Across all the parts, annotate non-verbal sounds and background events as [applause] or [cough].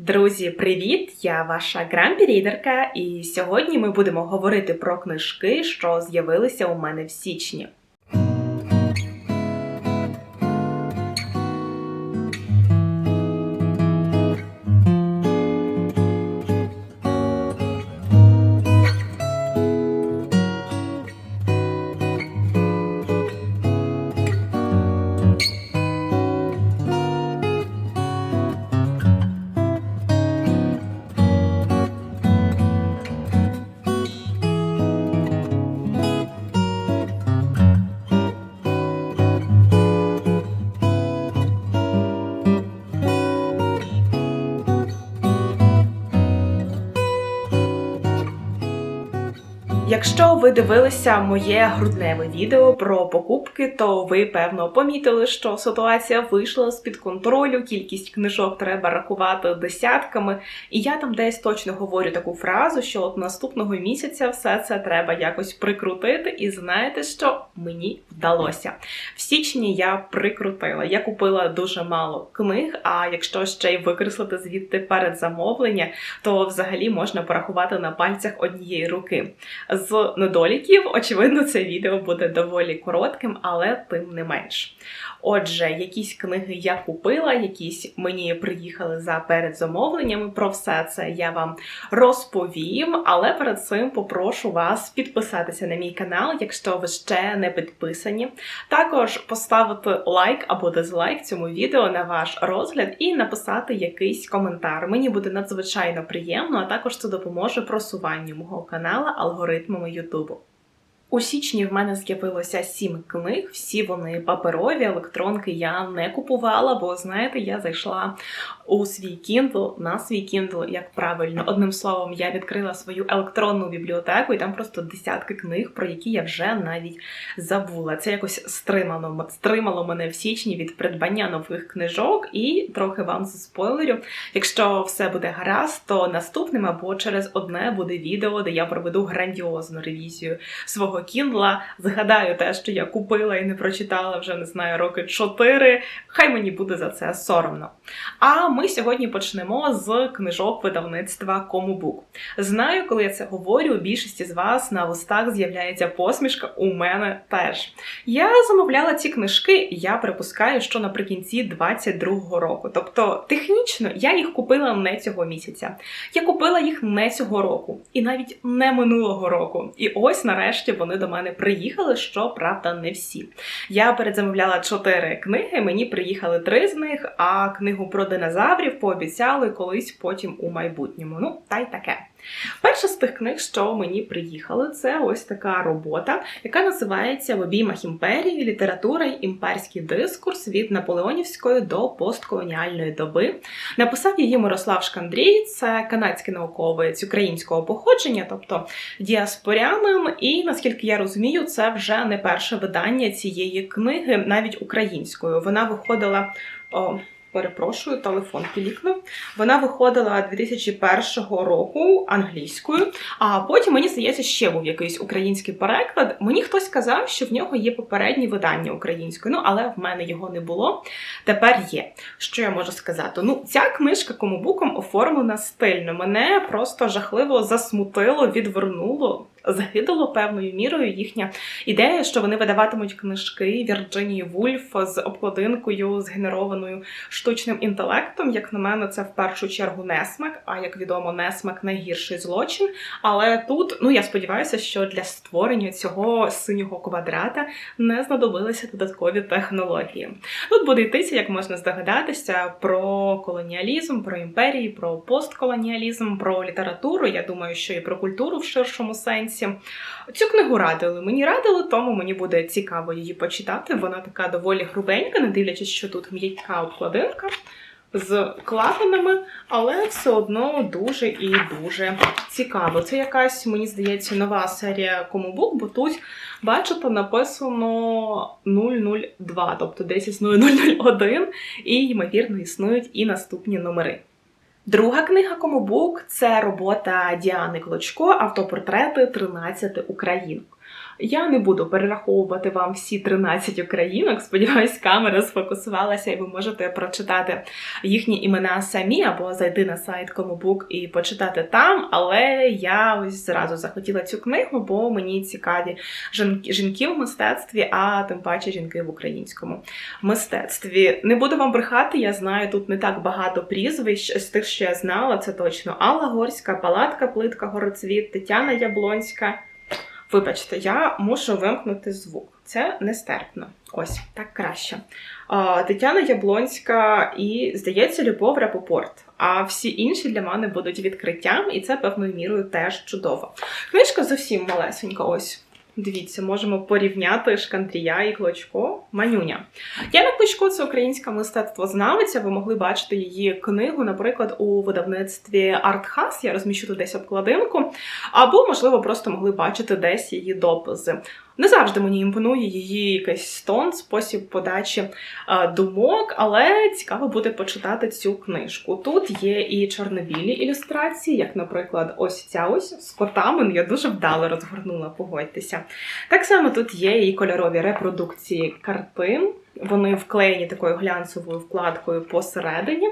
Друзі, привіт! Я ваша грампі-рідерка, і сьогодні ми будемо говорити про книжки, що з'явилися у мене в січні. Якщо ви дивилися моє грудневе відео про покупки, то ви певно помітили, що ситуація вийшла з під контролю, кількість книжок треба рахувати десятками. І я там десь точно говорю таку фразу, що от наступного місяця все це треба якось прикрутити. І знаєте, що мені вдалося. В січні я прикрутила. Я купила дуже мало книг. А якщо ще й викреслити звідти передзамовлення, то взагалі можна порахувати на пальцях однієї руки. З недоліків, очевидно, це відео буде доволі коротким, але тим не менш. Отже, якісь книги я купила, якісь мені приїхали за передзамовленнями. Про все це я вам розповім. Але перед цим попрошу вас підписатися на мій канал, якщо ви ще не підписані. Також поставити лайк або дизлайк цьому відео на ваш розгляд і написати якийсь коментар. Мені буде надзвичайно приємно, а також це допоможе просуванню мого каналу como YouTube. У січні в мене з'явилося сім книг, всі вони паперові, електронки я не купувала, бо знаєте, я зайшла у свій Kindle, на свій Kindle, як правильно. Одним словом, я відкрила свою електронну бібліотеку, і там просто десятки книг, про які я вже навіть забула. Це якось стримало, стримало мене в січні від придбання нових книжок, і трохи вам заспойлерю. Якщо все буде гаразд, то наступним або через одне буде відео, де я проведу грандіозну ревізію свого Kindle. Згадаю те, що я купила і не прочитала вже не знаю роки чотири. Хай мені буде за це соромно. А ми сьогодні почнемо з книжок видавництва Комубук. Знаю, коли я це говорю, у більшості з вас на устах з'являється посмішка. У мене теж. Я замовляла ці книжки, я припускаю, що наприкінці 22-го року. Тобто, технічно я їх купила не цього місяця. Я купила їх не цього року, і навіть не минулого року. І ось нарешті вони до мене приїхали, що правда не всі. Я передзамовляла чотири книги, мені приїхали три з них, а книгу про динозаврів пообіцяли колись потім у майбутньому. Ну, та й таке. Перша з тих книг, що мені приїхали, це ось така робота, яка називається В обіймах імперії, література й імперський дискурс від наполеонівської до постколоніальної доби. Написав її Мирослав Шкандрій, це канадський науковець українського походження, тобто діаспорянин. І наскільки я розумію, це вже не перше видання цієї книги, навіть українською. Вона виходила. Перепрошую, телефон пілікнув. Вона виходила 2001 року англійською, а потім, мені здається, ще був якийсь український переклад. Мені хтось сказав, що в нього є попередні видання українською, ну але в мене його не було. Тепер є. Що я можу сказати? Ну, ця книжка комубуком оформлена стильно. Мене просто жахливо засмутило, відвернуло. Загидало певною мірою їхня ідея, що вони видаватимуть книжки Вірджинії Вульф з обкладинкою, згенерованою штучним інтелектом. Як на мене, це в першу чергу несмак. А як відомо, несмак найгірший злочин. Але тут, ну я сподіваюся, що для створення цього синього квадрата не знадобилися додаткові технології. Тут буде йтися, як можна здогадатися, про колоніалізм, про імперії, про постколоніалізм, про літературу. Я думаю, що і про культуру в ширшому сенсі. Цю книгу радили. Мені радили, тому мені буде цікаво її почитати. Вона така доволі грубенька, не дивлячись, що тут м'яка обкладинка з клапанами, але все одно дуже і дуже цікаво. Це якась, мені здається, нова серія Комубук, бо тут, бачите, написано 002, тобто десь існує 001, і, ймовірно, існують і наступні номери. Друга книга Комобук це робота Діани Клочко, автопортрети 13 українок. Я не буду перераховувати вам всі 13 українок. Сподіваюсь, камера сфокусувалася, і ви можете прочитати їхні імена самі або зайти на сайт Комобук і почитати там. Але я ось зразу захотіла цю книгу, бо мені цікаві жінки, в мистецтві, а тим паче жінки в українському мистецтві. Не буду вам брехати, я знаю тут не так багато прізвищ з тих, що я знала. Це точно Алла Горська, Палатка Плитка, Гороцвіт, Тетяна Яблонська. Вибачте, я мушу вимкнути звук. Це нестерпно. Ось так краще. Тетяна Яблонська і, здається, Любов Рапопорт. А всі інші для мене будуть відкриттям, і це певною мірою теж чудово. Книжка зовсім малесенька. Ось. Дивіться, можемо порівняти Шкандрія і Клочко. Манюня. Яна Клочко це українська мистецтвознавиця. Ви могли бачити її книгу, наприклад, у видавництві Артхас. Я розміщу тут десь обкладинку. Або, можливо, просто могли бачити десь її дописи. Не завжди мені імпонує її якийсь тон, спосіб подачі е, думок, але цікаво буде почитати цю книжку. Тут є і чорнобілі ілюстрації, як, наприклад, ось ця ось з котами. Ну, я дуже вдало розгорнула, погодьтеся. Так само тут є і кольорові репродукції картин. Вони вклеєні такою глянцевою вкладкою посередині.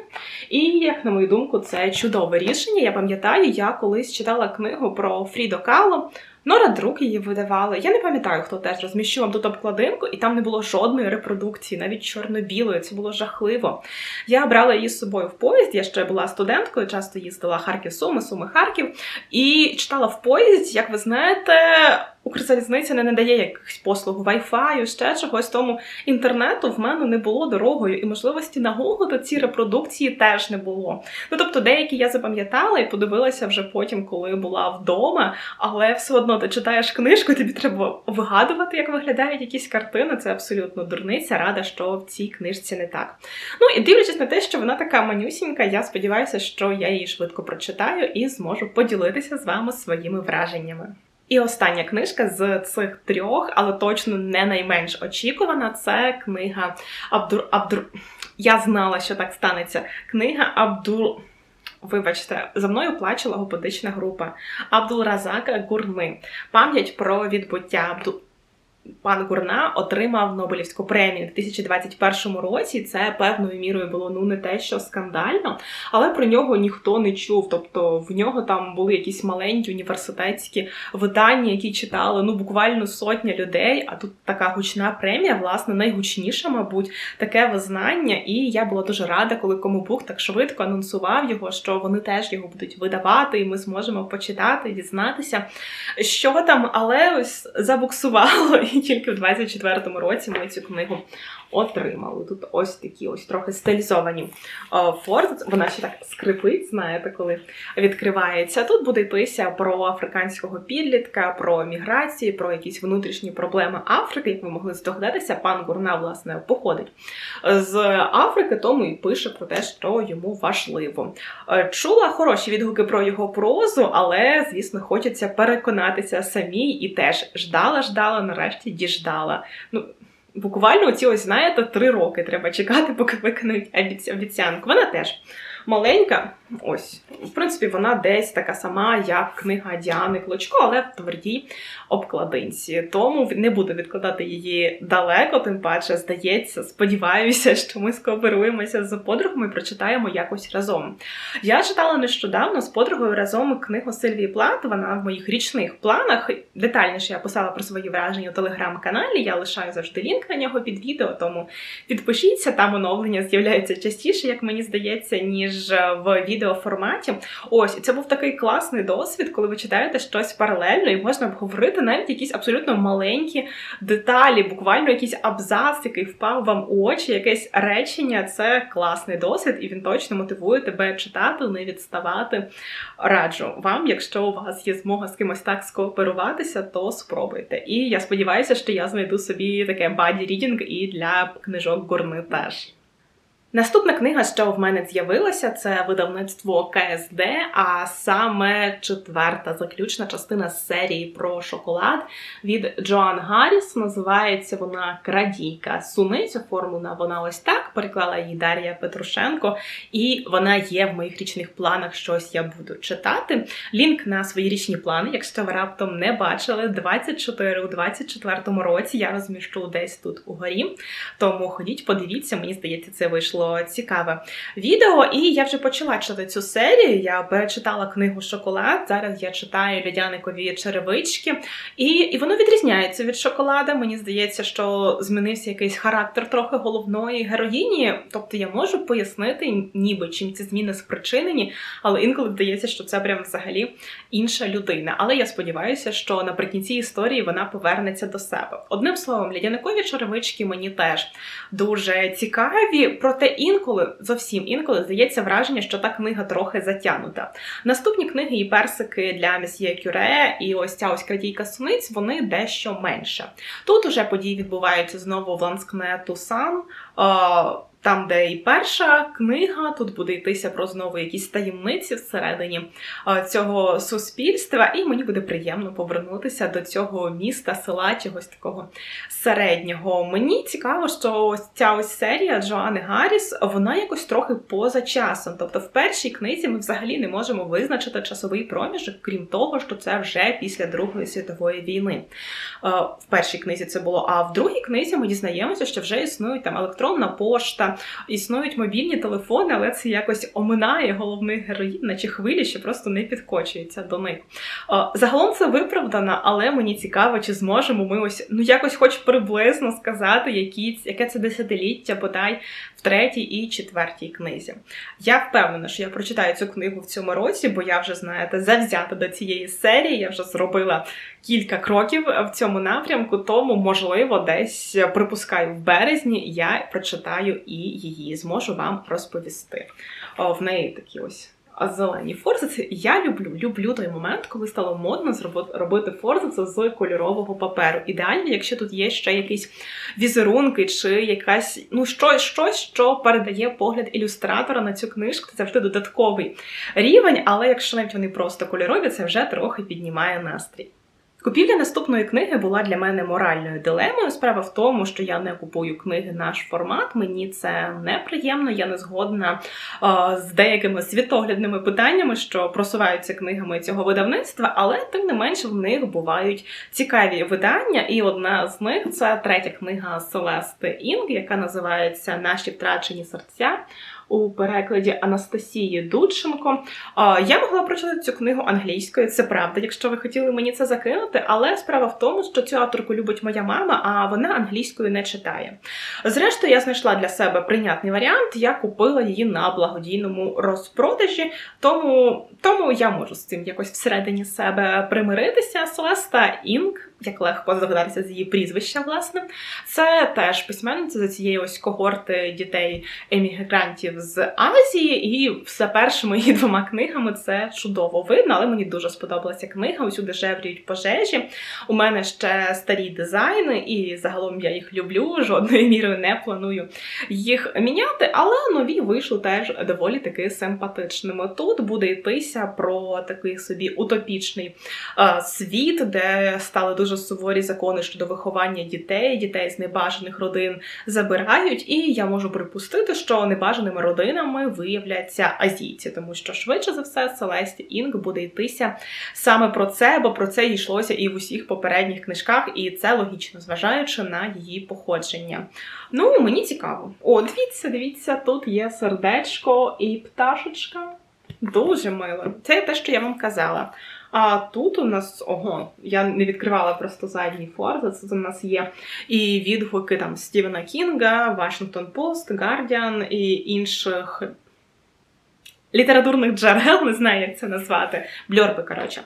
І, як на мою думку, це чудове рішення. Я пам'ятаю, я колись читала книгу про Фрідо Кало. Нора друк її видавали. Я не пам'ятаю, хто теж розміщу вам тут обкладинку, і там не було жодної репродукції, навіть чорно-білої. Це було жахливо. Я брала її з собою в поїзд. Я ще була студенткою, часто їздила Харків, Суми, Суми, Харків, і читала в поїзді, як ви знаєте. Укрзалізниця не надає якихось послуг Wi-Fi, ще чогось тому інтернету в мене не було дорогою, і можливості нагуглити ці репродукції теж не було. Ну тобто, деякі я запам'ятала і подивилася вже потім, коли була вдома, але все одно ти читаєш книжку, тобі треба вигадувати, як виглядають якісь картини. Це абсолютно дурниця. Рада, що в цій книжці не так. Ну і дивлячись на те, що вона така манюсінька, я сподіваюся, що я її швидко прочитаю і зможу поділитися з вами своїми враженнями. І остання книжка з цих трьох, але точно не найменш очікувана, це книга Абдур Абдур. Я знала, що так станеться. Книга Абдур. Вибачте, за мною плаче логопедична група Абдулразака Гурми. Пам'ять про відбуття Абдул пан Гурна отримав Нобелівську премію у 2021 році. Це певною мірою було ну не те, що скандально, але про нього ніхто не чув. Тобто в нього там були якісь маленькі університетські видання, які читали ну буквально сотня людей. А тут така гучна премія, власне, найгучніша, мабуть, таке визнання. І я була дуже рада, коли Комобук так швидко анонсував його, що вони теж його будуть видавати, і ми зможемо почитати, дізнатися, що там, але ось забуксувало. [laughs] Тільки в 24-му році ми цю книгу отримали. Тут ось такі ось трохи стилізовані форт. Вона ще так скрипить, знаєте, коли відкривається. Тут буде йтися про африканського підлітка, про міграції, про якісь внутрішні проблеми Африки. Як ви могли здогадатися, пан Гурна, власне, походить з Африки, тому і пише про те, що йому важливо. Е, чула хороші відгуки про його прозу, але, звісно, хочеться переконатися самій і теж ждала, ждала, нарешті діждала. Ну, Буквально ці ось, знаєте, три роки треба чекати, поки виконують обіцянку. Вона теж маленька. Ось, в принципі, вона десь така сама, як книга Діани Клочко, але в твердій обкладинці. Тому не буду відкладати її далеко, тим паче, здається, сподіваюся, що ми скооперуємося з подругами і прочитаємо якось разом. Я читала нещодавно з подругою разом книгу Сильвії Плат. Вона в моїх річних планах. Детальніше я писала про свої враження у телеграм-каналі. Я лишаю завжди лінк на нього під відео, тому підпишіться, там оновлення з'являються частіше, як мені здається, ніж в відеоформаті. Ось, і це був такий класний досвід, коли ви читаєте щось паралельно, і можна обговорити навіть якісь абсолютно маленькі деталі, буквально якийсь абзац, який впав вам у очі, якесь речення. Це класний досвід, і він точно мотивує тебе читати, не відставати. Раджу вам, якщо у вас є змога з кимось так скооперуватися, то спробуйте. І я сподіваюся, що я знайду собі таке баді рідінг і для книжок горни теж. Наступна книга, що в мене з'явилася, це видавництво КСД, а саме четверта заключна частина з серії про шоколад від Джоан Гарріс. Називається вона Крадійка суниць. Оформлена вона ось так. Переклала її Дар'я Петрушенко, і вона є в моїх річних планах. Щось я буду читати. Лінк на свої річні плани, якщо ви раптом не бачили, 24 у 24 році я розміщу десь тут угорі. Тому ходіть, подивіться, мені здається, це вийшло цікаве відео. І я вже почала читати цю серію. Я перечитала книгу Шоколад. Зараз я читаю Льодяникові черевички, і і воно відрізняється від шоколада. Мені здається, що змінився якийсь характер трохи головної героїні. Тобто я можу пояснити, ніби чим ці зміни спричинені, але інколи здається, що це прям взагалі інша людина. Але я сподіваюся, що наприкінці історії вона повернеться до себе. Одним словом, лядяникові черевички мені теж дуже цікаві, проте інколи, зовсім інколи, здається враження, що та книга трохи затягнута. Наступні книги і персики для месьє Кюре, і ось ця ось крадійка суниць, вони дещо менше. Тут уже події відбуваються знову в Ланскне Тусан. Там, де і перша книга, тут буде йтися про знову якісь таємниці всередині цього суспільства, і мені буде приємно повернутися до цього міста, села, чогось такого середнього. Мені цікаво, що ось ця ось серія Джоани Гарріс, вона якось трохи поза часом. Тобто, в першій книзі ми взагалі не можемо визначити часовий проміжок, крім того, що це вже після Другої світової війни. В першій книзі це було, а в другій книзі ми дізнаємося, що вже існують там електронна пошта існують мобільні телефони, але це якось оминає головних героїв, наче хвилі, що просто не підкочується до них. Загалом це виправдано, але мені цікаво, чи зможемо ми ось ну якось, хоч приблизно сказати, які, яке це десятиліття, бодай в третій і четвертій книзі. Я впевнена, що я прочитаю цю книгу в цьому році, бо я вже знаєте, завзята до цієї серії. Я вже зробила кілька кроків в цьому напрямку, тому можливо, десь припускаю в березні я прочитаю і її зможу вам розповісти. В неї такі ось. зелені форзиці. Я люблю люблю той момент, коли стало модно робити форзиці з кольорового паперу. Ідеально, якщо тут є ще якісь візерунки, чи якась ну щось, щось, що передає погляд ілюстратора на цю книжку. Це завжди додатковий рівень, але якщо навіть вони просто кольорові, це вже трохи піднімає настрій. Купівля наступної книги була для мене моральною дилемою. Справа в тому, що я не купую книги наш формат. Мені це неприємно. Я не згодна а, з деякими світоглядними питаннями, що просуваються книгами цього видавництва, але тим не менше в них бувають цікаві видання. І одна з них це третя книга Селести Інг, яка називається Наші втрачені серця у перекладі Анастасії Дудченко. Я могла прочитати цю книгу англійською, це правда, якщо ви хотіли мені це закинути, але справа в тому, що цю авторку любить моя мама, а вона англійською не читає. Зрештою, я знайшла для себе прийнятний варіант, я купила її на благодійному розпродажі, тому, тому я можу з цим якось всередині себе примиритися. Селеста Інк як легко здогадатися з її прізвища, власне. Це теж письменниця за цієї ось когорти дітей емігрантів з Азії, і все перше мої [laughs] двома книгами це чудово видно, але мені дуже сподобалася книга. Усюди жевріють пожежі. У мене ще старі дизайни, і загалом я їх люблю. Жодною мірою не планую їх міняти, але нові вийшли теж доволі таки симпатичними. Тут буде йтися про такий собі утопічний е, світ, де стали дуже дуже суворі закони щодо виховання дітей, дітей з небажаних родин забирають, і я можу припустити, що небажаними родинами виявляться азійці, тому що швидше за все Селесті Інг буде йтися саме про це, бо про це йшлося і в усіх попередніх книжках, і це логічно, зважаючи на її походження. Ну, мені цікаво. О, дивіться, дивіться, тут є сердечко і пташечка. Дуже мило. Це те, що я вам казала. А тут у нас ого, я не відкривала просто задній форзац. Тут у нас є і відгуки там Стівена Кінга, Вашингтон Пост, Гардіан і інших. Літературних джерел, не знаю, як це назвати, бльорби, коротше.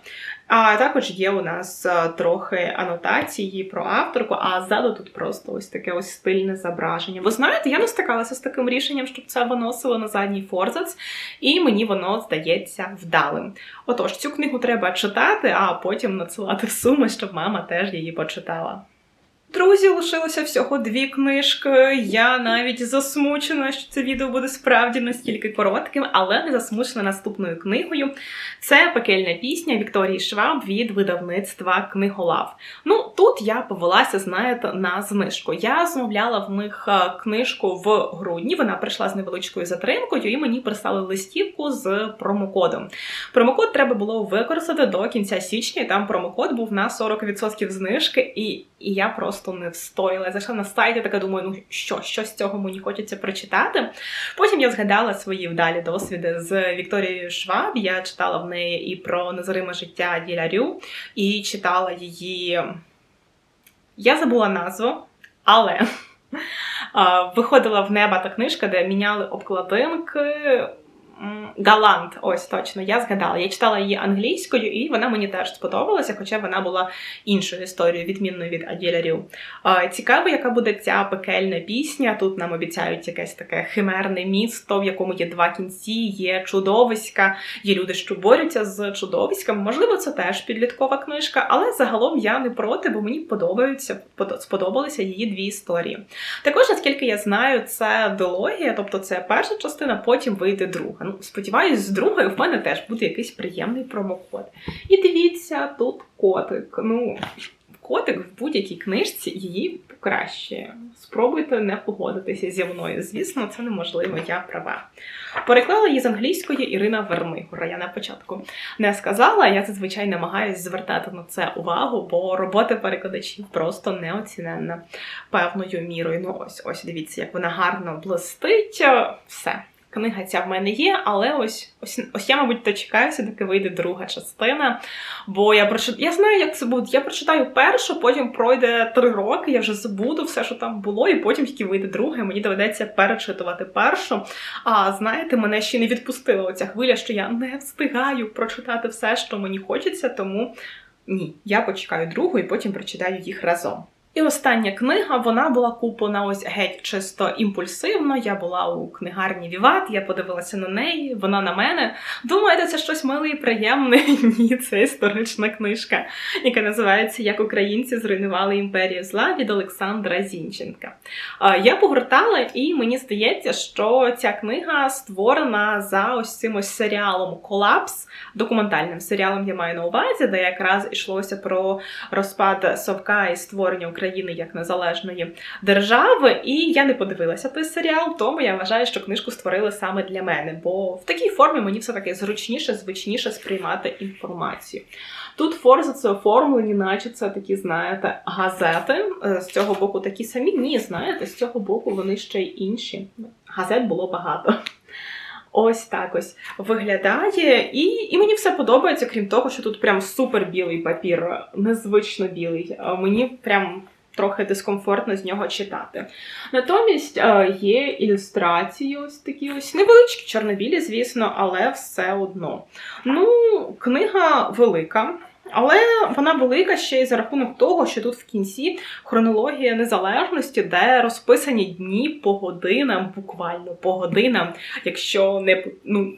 А також є у нас е, трохи анотації про авторку, а ззаду тут просто ось таке ось стильне зображення. Ви знаєте, я не стикалася з таким рішенням, щоб це виносило на задній форзац, і мені воно здається вдалим. Отож, цю книгу треба читати, а потім надсилати в суми, щоб мама теж її почитала. Друзі, лишилося всього дві книжки. Я навіть засмучена, що це відео буде справді настільки коротким, але не засмучена наступною книгою. Це пекельна пісня Вікторії Шваб від видавництва Книголав. Ну тут я повелася, знаєте, на знижку. Я замовляла в них е, книжку в грудні. Вона прийшла з невеличкою затримкою, і мені прислали листівку з промокодом. Промокод треба було використати до кінця січня. і Там промокод був на 40% знижки, і, і я просто не встояла. Я зайшла на сайт, я така думаю, ну що, що з цього мені хочеться прочитати. Потім я згадала свої вдалі досвіди з Вікторією Шваб. Я читала в неї і про незриме життя Ділярю, і читала її. Я забула назву, але [laughs] виходила в неба та книжка, де міняли обкладинки. Галант, ось точно, я згадала. Я читала її англійською, і вона мені теж сподобалася, хоча вона була іншою історією, відмінною від Аділя. Цікаво, яка буде ця пекельна пісня. Тут нам обіцяють якесь таке химерне місто, в якому є два кінці, є чудовиська, є люди, що борються з чудовиськами. Можливо, це теж підліткова книжка, але загалом я не проти, бо мені подобаються, сподобалися її дві історії. Також, наскільки я знаю, це дилогія, тобто це перша частина, потім вийде друга. Ну, сподіваюсь, з другою в мене теж буде якийсь приємний промокод. І дивіться, тут котик. Ну, котик в будь-якій книжці її покращує. Спробуйте не погодитися зі мною. Звісно, це неможливо, я права. Переклала її з англійської Ірина Вермигора. Я на початку не сказала. Я зазвичай намагаюся звертати на це увагу, бо робота перекладачів просто неоціненна певною мірою. Ну ось, ось дивіться, як вона гарно блистить. Все. Книга ця в мене є, але ось ось, ось я, мабуть, дочекаюся, доки вийде друга частина. Бо я прочит... я знаю, як це буде. Я прочитаю першу, потім пройде три роки, я вже забуду все, що там було, і потім тільки вийде друга, і мені доведеться перечитувати першу. А знаєте, мене ще не відпустила оця хвиля, що я не встигаю прочитати все, що мені хочеться, тому ні, я почекаю другу і потім прочитаю їх разом. І остання книга вона була куплена ось геть чисто імпульсивно. Я була у книгарні Віват, я подивилася на неї, вона на мене. Думаєте, це щось миле і приємне? [laughs] Ні, це історична книжка, яка називається Як українці зруйнували імперію зла від Олександра Зінченка. Я погортала, і мені здається, що ця книга створена за ось цим ось серіалом Колапс, документальним серіалом я маю на увазі, де якраз йшлося про розпад Совка і створення України як незалежної держави. І я не подивилася той серіал, тому я вважаю, що книжку створили саме для мене, бо в такій формі мені все таки зручніше, звичніше сприймати інформацію. Тут форзи це оформлені, наче це такі, знаєте, газети. Е, З цього боку такі самі. Ні, знаєте, з цього боку вони ще й інші. Газет було багато. Ось так ось виглядає, і, і мені все подобається, крім того, що тут прям супер білий папір, незвично білий. Е, Мені прям трохи дискомфортно з нього читати. Натомість е, є ілюстрації, ось такі ось невеличкі, чорнобілі, звісно, але все одно. Ну, книга велика. Але вона велика ще й за рахунок того, що тут в кінці хронологія незалежності, де розписані дні по годинам, буквально по годинам, якщо не ну,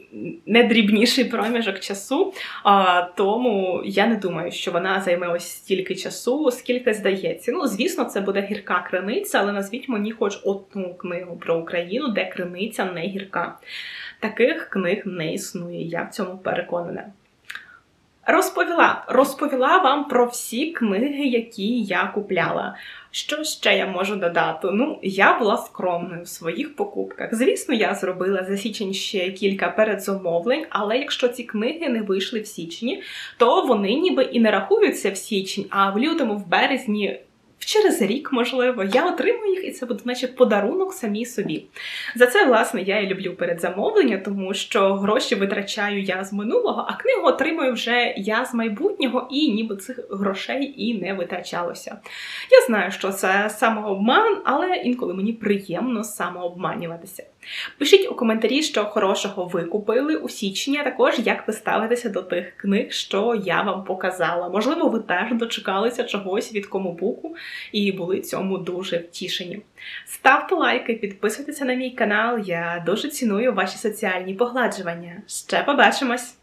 не дрібніший проміжок часу. А, тому я не думаю, що вона займе ось стільки часу, скільки здається. Ну, звісно, це буде гірка криниця, але назвіть мені хоч одну книгу про Україну, де криниця не гірка. Таких книг не існує, я в цьому переконана. Розповіла, розповіла вам про всі книги, які я купляла. Що ще я можу додати? Ну, я була скромною в своїх покупках. Звісно, я зробила за січень ще кілька передзамовлень, але якщо ці книги не вийшли в січні, то вони ніби і не рахуються в січень, а в лютому, в березні. Через рік, можливо, я отримую їх, і це буде, наче подарунок самій собі. За це, власне, я і люблю передзамовлення, тому що гроші витрачаю я з минулого, а книгу отримую вже я з майбутнього, і ніби цих грошей і не витрачалося. Я знаю, що це самообман, але інколи мені приємно самообманюватися. Пишіть у коментарі, що хорошого ви купили у січні, а також як ви ставитеся до тих книг, що я вам показала. Можливо, ви теж дочекалися чогось від комубуку і були цьому дуже втішені. Ставте лайки, підписуйтеся на мій канал. Я дуже ціную ваші соціальні погладжування. Ще побачимось!